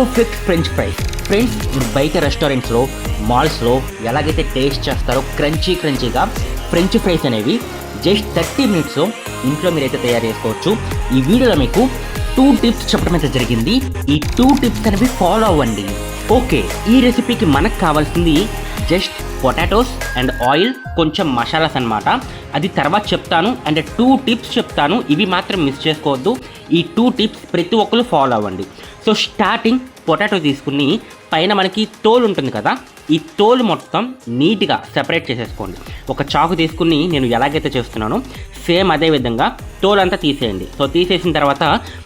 Perfect french fries friends బయట రెస్టారెంట్స్లో మాల్స్లో ఎలాగైతే taste చేస్తారో క్రంచీ క్రంచీగా ఫ్రెంచ్ ఫ్రైస్ అనేవి జస్ట్ థర్టీ మినిట్స్లో ఇంట్లో మీరైతే తయారు చేసుకోవచ్చు. ఈ వీడియోలో మీకు టూ టిప్స్ చెప్పడం అయితే జరిగింది. ఈ టూ టిప్స్ అనేవి ఫాలో అవ్వండి. ఓకే ఈ రెసిపీకి మనకు కావాల్సింది జస్ట్ పొటాటోస్ అండ్ ఆయిల్ కొంచెం మసాలాస్ అన్నమాట. అది తర్వాత చెప్తాను. అండ్ టూ టిప్స్ చెప్తాను. ఇవి మాత్రం మిస్ చేసుకోవద్దు. ఈ టూ టిప్స్ ప్రతి ఒక్కరు ఫాలో అవ్వండి. సో స్టార్టింగ్ పొటాటో తీసుకుని పైన మనకి తోలు ఉంటుంది కదా ఈ తోలు మొత్తం నీట్గా సెపరేట్ చేసేసుకోండి. ఒక చాకు తీసుకుని నేను ఎలాగైతే చేస్తున్నానో సేమ్ అదే విధంగా తోలు అంతా తీసేయండి. సో తీసేసిన తర్వాత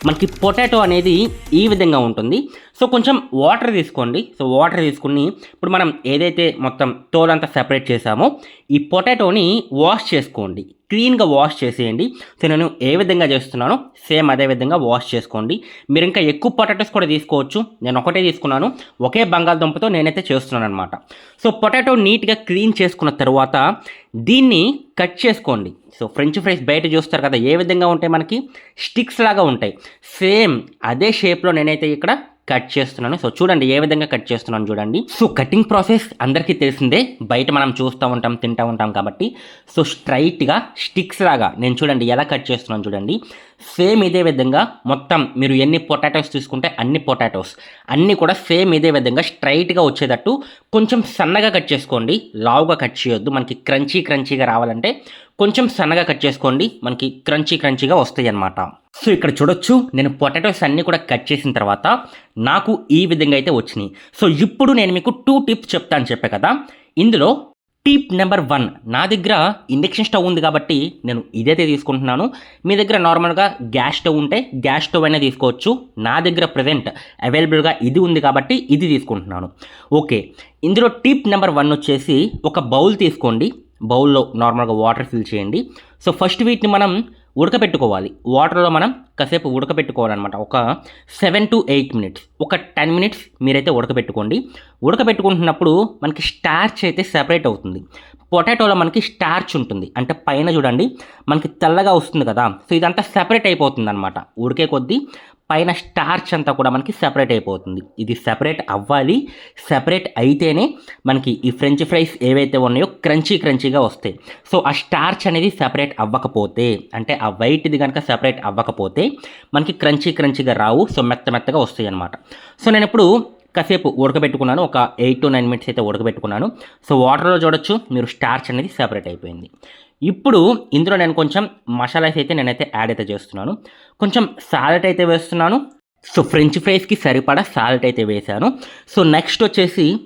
మనకి పొటాటో అనేది ఈ విధంగా ఉంటుంది. సో కొంచెం వాటర్ తీసుకోండి. సో వాటర్ తీసుకుని ఇప్పుడు మనం ఏదైతే మొత్తం తోలంతా సెపరేట్ చేసామో ఈ పొటాటోని వాష్ చేసుకోండి. క్లీన్గా వాష్ చేసేయండి. సో నేను ఏ విధంగా చేస్తున్నానో సేమ్ అదే విధంగా వాష్ చేసుకోండి. మీరు ఇంకా ఎక్కువ పొటాటోస్ కూడా తీసుకోవచ్చు. నేను ఒకటే తీసుకున్నాను. ఒకే బంగాళదుంపతో నేనైతే చేస్తున్నాను అనమాట సో పొటాటో నీట్గా క్లీన్ చేసుకున్న తర్వాత దీన్ని కట్ చేసుకోండి. సో ఫ్రెంచ్ ఫ్రైస్ బయట చూస్తారు కదా ఏ విధంగా ఉంటాయి మనకి? స్టిక్స్ లాగా ఉంటాయి. సేమ్ అదే షేప్లో నేనైతే ఇక్కడ కట్ చేస్తున్నాను. సో చూడండి ఏ విధంగా కట్ చేస్తున్నాను చూడండి. సో కటింగ్ ప్రాసెస్ అందరికీ తెలిసిందే. బయట మనం చూస్తూ ఉంటాం తింటూ ఉంటాం కాబట్టి. సో స్ట్రైట్గా స్టిక్స్ లాగా నేను చూడండి ఎలా కట్ చేస్తున్నాను చూడండి. సేమ్ ఇదే విధంగా మొత్తం మీరు ఎన్ని పొటాటోస్ తీసుకుంటే అన్ని పొటాటోస్. అన్నీ కూడా సేమ్ ఇదే విధంగా స్ట్రైట్గా వచ్చేటట్టు కొంచెం సన్నగా కట్ చేసుకోండి. లావుగా కట్ చేయొద్దు. మనకి క్రంచీ క్రంచీగా రావాలంటే కొంచెం సన్నగా కట్ చేసుకోండి. మనకి క్రంచీ క్రంచీగా వస్తాయి అన్నమాట సో ఇక్కడ చూడొచ్చు నేను పొటాటోస్ అన్నీ కూడా కట్ చేసిన తర్వాత నాకు ఈ విధంగా అయితే వచ్చినాయి. సో ఇప్పుడు నేను మీకు టూ టిప్స్ చెప్తాను చెప్పే కదా. ఇందులో టిప్ నెంబర్ వన్ నా దగ్గర ఇండక్షన్ స్టవ్ ఉంది కాబట్టి నేను ఇదైతే తీసుకుంటున్నాను. మీ దగ్గర నార్మల్గా గ్యాస్ స్టవ్ ఉంటే గ్యాస్ స్టవ్ అయినా తీసుకోవచ్చు. నా దగ్గర ప్రజెంట్ అవైలబుల్గా ఇది ఉంది కాబట్టి ఇది తీసుకుంటున్నాను. ఓకే ఇందులో టిప్ నెంబర్ వన్ వచ్చేసి ఒక బౌల్ తీసుకోండి. బౌల్లో నార్మల్గా వాటర్ ఫిల్ చేయండి. సో ఫస్ట్ వీటిని మనం ఉడకబెట్టుకోవాలి వాటర్లో మనం కాసేపు ఉడకబెట్టుకోవాలన్నమాట ఒక సెవెన్ టు ఎయిట్ మినిట్స్. ఒక టెన్ మినిట్స్ మీరైతే ఉడకబెట్టుకోండి ఉడకబెట్టుకుంటున్నప్పుడు మనకి స్టార్చ్ అయితే సెపరేట్ అవుతుంది. పొటాటోలో మనకి స్టార్చ్ ఉంటుంది. అంటే పైన చూడండి మనకి తెల్లగా వస్తుంది కదా. సో ఇదంతా సెపరేట్ అయిపోతుంది అనమాట ఉడికే కొద్దీ పైన స్టార్చ్ అంతా కూడా మనకి సెపరేట్ అయిపోతుంది. ఇది సెపరేట్ అవ్వాలి. సెపరేట్ అయితేనే మనకి ఈ ఫ్రెంచ్ ఫ్రైస్ ఏవైతే ఉన్నాయో క్రంచీ క్రంచీగా వస్తాయి. సో ఆ స్టార్చ్ అనేది సెపరేట్ అవ్వకపోతే అంటే ఆ వైట్ది కనుక సెపరేట్ అవ్వకపోతే మనకి క్రంచీ క్రంచీగా రావు. సో మెత్త మెత్తగా వస్తాయి అనమాట సో నేను ఇప్పుడు కాసేపు ఉడకబెట్టుకున్నాను. ఒక ఎయిట్ టు నైన్ మినిట్స్ అయితే ఉడకబెట్టుకున్నాను. సో వాటర్లో చూడొచ్చు. మీరు స్టార్చ్ అనేది సెపరేట్ అయిపోయింది. ఇప్పుడు ఇందులో నేను కొంచెం మసాలాస్ అయితే నేనైతే యాడ్ అయితే చేస్తున్నాను. కొంచెం సాలెట్ అయితే వేస్తున్నాను. సో ఫ్రెంచ్ ఫ్రైస్కి సరిపడా సాల్ట్ అయితే వేశాను. సో నెక్స్ట్ వచ్చేసి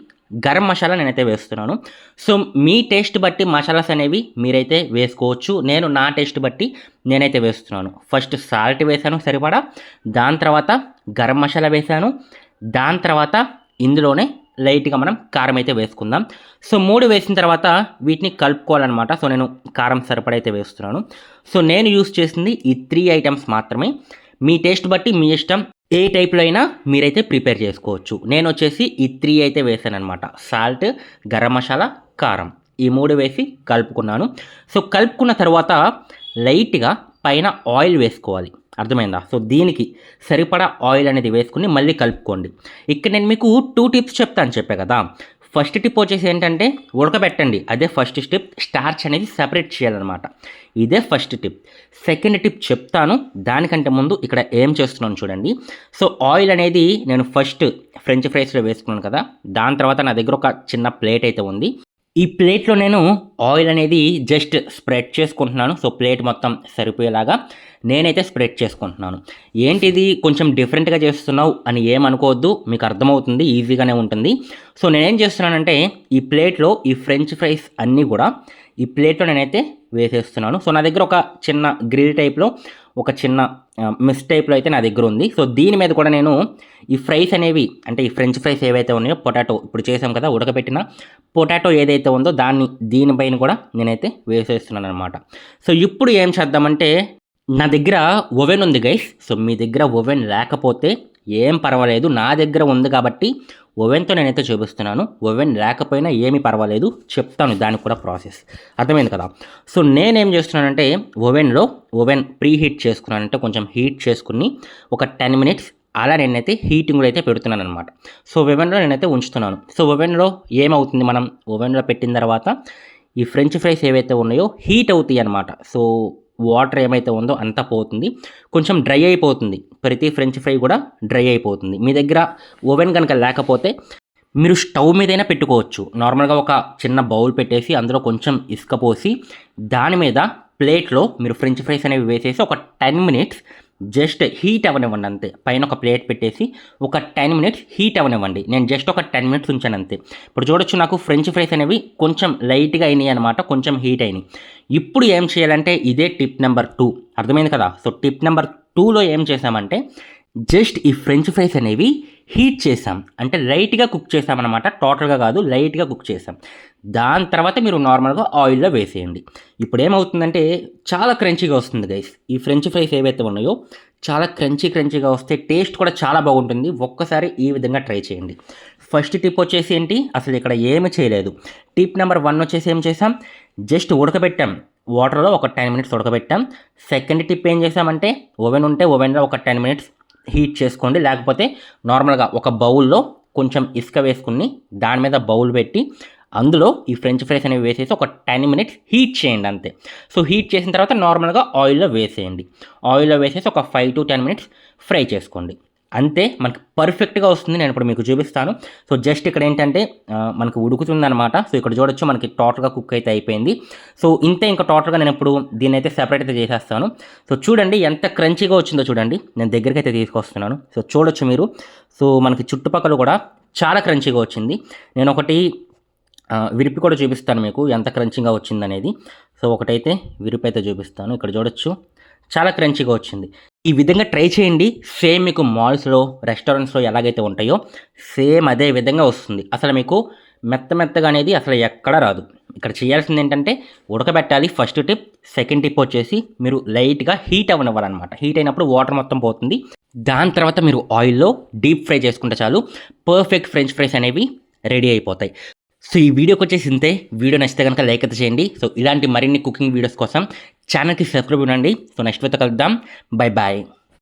గరం మసాలా నేనైతే వేస్తున్నాను. సో మీ టేస్ట్ బట్టి మసాలాస్ అనేవి మీరైతే వేసుకోవచ్చు. నేను నా టేస్ట్ బట్టి నేనైతే వేస్తున్నాను. ఫస్ట్ సాల్ట్ వేశాను సరిపడా. దాని తర్వాత గరం మసాలా వేశాను. దాని తర్వాత ఇందులోనే లైట్గా మనం కారం అయితే వేసుకుందాం. సో మూడు వేసిన తర్వాత వీటిని కలుపుకోవాలన్నమాట. సో నేను కారం సరిపడైతే వేస్తున్నాను. సో నేను యూస్ చేసింది ఈ త్రీ ఐటమ్స్ మాత్రమే. మీ టేస్ట్ బట్టి మీ ఇష్టం ఏ టైప్లో అయినా మీరైతే ప్రిపేర్ చేసుకోవచ్చు. నేను వచ్చేసి ఈ త్రీ అయితే వేసాను అనమాట సాల్ట్ గరం మసాలా కారం. ఈ మూడు వేసి కలుపుకున్నాను. సో కలుపుకున్న తర్వాత లైట్గా పైన ఆయిల్ వేసుకోవాలి. అర్థమైందా? సో దీనికి సరిపడా ఆయిల్ అనేది వేసుకుని మళ్ళీ కలుపుకోండి. ఇక్కడ నేను మీకు టూ టిప్స్ చెప్తాను చెప్పే కదా. ఫస్ట్ టిప్ వచ్చేసి ఏంటంటే ఉడకబెట్టండి. అదే ఫస్ట్ స్టెప్ స్టార్చ్ అనేది సెపరేట్ చేయాలన్నమాట. ఇదే ఫస్ట్ టిప్ సెకండ్ టిప్ చెప్తాను. దానికంటే ముందు ఇక్కడ ఏం చేస్తున్నాను చూడండి. సో ఆయిల్ అనేది నేను ఫస్ట్ ఫ్రెంచ్ ఫ్రైస్లో వేసుకున్నాను కదా. దాని తర్వాత నా దగ్గర ఒక చిన్న ప్లేట్ అయితే ఉంది. ఈ ప్లేట్లో నేను ఆయిల్ అనేది జస్ట్ స్ప్రెడ్ చేసుకుంటున్నాను. సో ప్లేట్ మొత్తం సరిపోయేలాగా నేనైతే స్ప్రెడ్ చేసుకుంటున్నాను. ఏంటిది? కొంచెం డిఫరెంట్గా చేస్తున్నావు అని ఏమనుకోవద్దు. మీకు అర్థమవుతుంది ఈజీగానే ఉంటుంది. సో నేనేం చేస్తున్నానంటే ఈ ప్లేట్లో ఈ ఫ్రెంచ్ ఫ్రైస్ అన్నీ కూడా ఈ ప్లేట్లో నేనైతే వేసేస్తున్నాను. సో నా దగ్గర ఒక చిన్న గ్రిల్ టైప్లో ఒక చిన్న మిస్ టైప్లో అయితే నా దగ్గర ఉంది. సో దీని మీద కూడా నేను ఈ ఫ్రైస్ అనేవి అంటే ఈ ఫ్రెంచ్ ఫ్రైస్ ఏవైతే ఉన్నాయో పొటాటో ఇప్పుడు చేసాం కదా ఉడకబెట్టిన పొటాటో ఏదైతే ఉందో దాన్ని దీనిపైన కూడా నేనైతే వేసేస్తున్నాను అనమాట సో ఇప్పుడు ఏం చేద్దామంటే నా దగ్గర ఓవెన్ ఉంది గైస్ సో మీ దగ్గర ఓవెన్ లేకపోతే ఏం పర్వాలేదు. నా దగ్గర ఉంది కాబట్టి ఓవెన్తో నేనైతే చూపిస్తున్నాను. ఓవెన్ లేకపోయినా ఏమీ పర్వాలేదు. చెప్తాను దానికి కూడా ప్రాసెస్. అర్థమైంది కదా? సో నేనేం చేస్తున్నానంటే ఓవెన్లో ఓవెన్ ప్రీ హీట్ చేసుకున్నానంటే కొంచెం హీట్ చేసుకుని ఒక టెన్ మినిట్స్ అలా నేనైతే హీటింగ్లో అయితే పెడుతున్నాను అనమాట సో ఓవెన్లో నేనైతే ఉంచుతున్నాను. సో ఓవెన్లో ఏమవుతుంది మనం? ఓవెన్లో పెట్టిన తర్వాత ఈ ఫ్రెంచ్ ఫ్రైస్ ఏవైతే ఉన్నాయో హీట్ అవుతాయి అనమాట సో వాటర్ ఏమైతే ఉందో అంతా పోతుంది. కొంచెం డ్రై అయిపోతుంది. ప్రతి ఫ్రెంచ్ ఫ్రై కూడా డ్రై అయిపోతుంది. మీ దగ్గర ఓవెన్ కనుక లేకపోతే మీరు స్టవ్ మీదైనా పెట్టుకోవచ్చు. నార్మల్గా ఒక చిన్న బౌల్ పెట్టేసి అందులో కొంచెం ఇసుక పోసి దాని మీద ప్లేట్లో మీరు ఫ్రెంచ్ ఫ్రైస్ అనేవి వేసేసి ఒక టెన్ మినిట్స్ జస్ట్ హీట్ అవ్వనివ్వండి అంతే. పైన ఒక ప్లేట్ పెట్టేసి ఒక టెన్ మినిట్స్ హీట్ అవ్వనివ్వండి. నేను జస్ట్ ఒక టెన్ మినిట్స్ ఉంచాను అంతే. ఇప్పుడు చూడొచ్చు నాకు ఫ్రెంచ్ ఫ్రైస్ అనేవి కొంచెం లైట్గా అయినాయి అనమాట కొంచెం హీట్ అయినాయి. ఇప్పుడు ఏం చేయాలంటే ఇదే టిప్ నెంబర్ టూ. అర్థమైంది కదా? సో టిప్ నెంబర్ టూలో ఏం చేసామంటే జస్ట్ ఈ ఫ్రెంచ్ ఫ్రైస్ అనేవి హీట్ చేసాం అంటే లైట్గా కుక్ చేసామన్నమాట టోటల్గా కాదు లైట్గా కుక్ చేసాం దాని తర్వాత మీరు నార్మల్గా ఆయిల్లో వేసేయండి. ఇప్పుడు ఏమవుతుందంటే చాలా క్రంచీగా వస్తుంది గైస్. ఈ ఫ్రెంచ్ ఫ్రైస్ ఏవైతే ఉన్నాయో చాలా క్రంచీ క్రంచీగా వస్తే టేస్ట్ కూడా చాలా బాగుంటుంది. ఒక్కసారి ఈ విధంగా ట్రై చేయండి. ఫస్ట్ టిప్ వచ్చేసి ఏంటి? అసలు ఇక్కడ ఏమి చేయలేదు. టిప్ నెంబర్ వన్ వచ్చేసి ఏం చేసాం జస్ట్ ఉడకబెట్టాం. వాటర్లో ఒక టెన్ మినిట్స్ ఉడకబెట్టాం. సెకండ్ టిప్ ఏం చేసామంటే ఓవెన్ ఉంటే ఓవెన్లో ఒక టెన్ మినిట్స్ హీట్ చేసుకోండి. లేకపోతే నార్మల్గా ఒక బౌల్లో కొంచెం ఇసుక వేసుకుని దాని మీద బౌల్ పెట్టి అందులో ఈ ఫ్రెంచ్ ఫ్రైస్ అనేవి వేసేసి ఒక టెన్ మినిట్స్ హీట్ చేయండి అంతే. సో హీట్ చేసిన తర్వాత నార్మల్గా ఆయిల్లో వేసేయండి. ఆయిల్లో వేసేసి ఒక five to ten minutes fry చేసుకోండి. అంతే మనకి పర్ఫెక్ట్గా వస్తుంది నేను ఇప్పుడు మీకు చూపిస్తాను. సో జస్ట్ ఇక్కడ ఏంటంటే మనకు ఉడుకుతుందన్నమాట. సో ఇక్కడ చూడొచ్చు మనకి టోటల్గా కుక్ అయితే అయిపోయింది. సో ఇంతే ఇంకా టోటల్గా నేను ఇప్పుడు దీన్ని అయితే సెపరేట్ అయితే చేసేస్తాను. సో చూడండి ఎంత క్రంచీగా వచ్చిందో చూడండి. నేను దగ్గరికి అయితే తీసుకొస్తున్నాను. సో చూడొచ్చు మీరు. సో మనకి చుట్టుపక్కల కూడా చాలా క్రంచీగా వచ్చింది. నేను ఒకటి విరిపి కూడా చూపిస్తాను మీకు ఎంత క్రంచింగ్గా వచ్చిందనేది. సో ఒకటైతే విరిపి అయితే చూపిస్తాను. ఇక్కడ చూడొచ్చు. చాలా క్రంచీగా వచ్చింది. ఈ విధంగా ట్రై చేయండి. సేమ్ మీకు మాల్స్లో రెస్టారెంట్స్లో ఎలాగైతే ఉంటాయో సేమ్ అదే విధంగా వస్తుంది. అసలు మీకు మెత్త మెత్తగా అనేది అసలు ఎక్కడ రాదు. ఇక్కడ చేయాల్సింది ఏంటంటే ఉడకబెట్టాలి. ఫస్ట్ టిప్ సెకండ్ టిప్ వచ్చేసి మీరు లైట్గా హీట్ అవ్వనివ్వాలన్నమాట. హీట్ అయినప్పుడు వాటర్ మొత్తం పోతుంది. దాని తర్వాత మీరు ఆయిల్లో డీప్ ఫ్రై చేసుకుంటే చాలు. పర్ఫెక్ట్ ఫ్రెంచ్ ఫ్రైస్ అనేవి రెడీ అయిపోతాయి. సో ఈ వీడియోకి వచ్చేసి ఇంతే. వీడియో నచ్చితే కనుక లైక్ అయితే చేయండి. సో ఇలాంటి మరిన్ని కుకింగ్ వీడియోస్ కోసం ఛానల్కి సబ్స్క్రైబ్ ఉండండి. సో నెక్స్ట్ వీడియోతో కలుద్దాం. Bye bye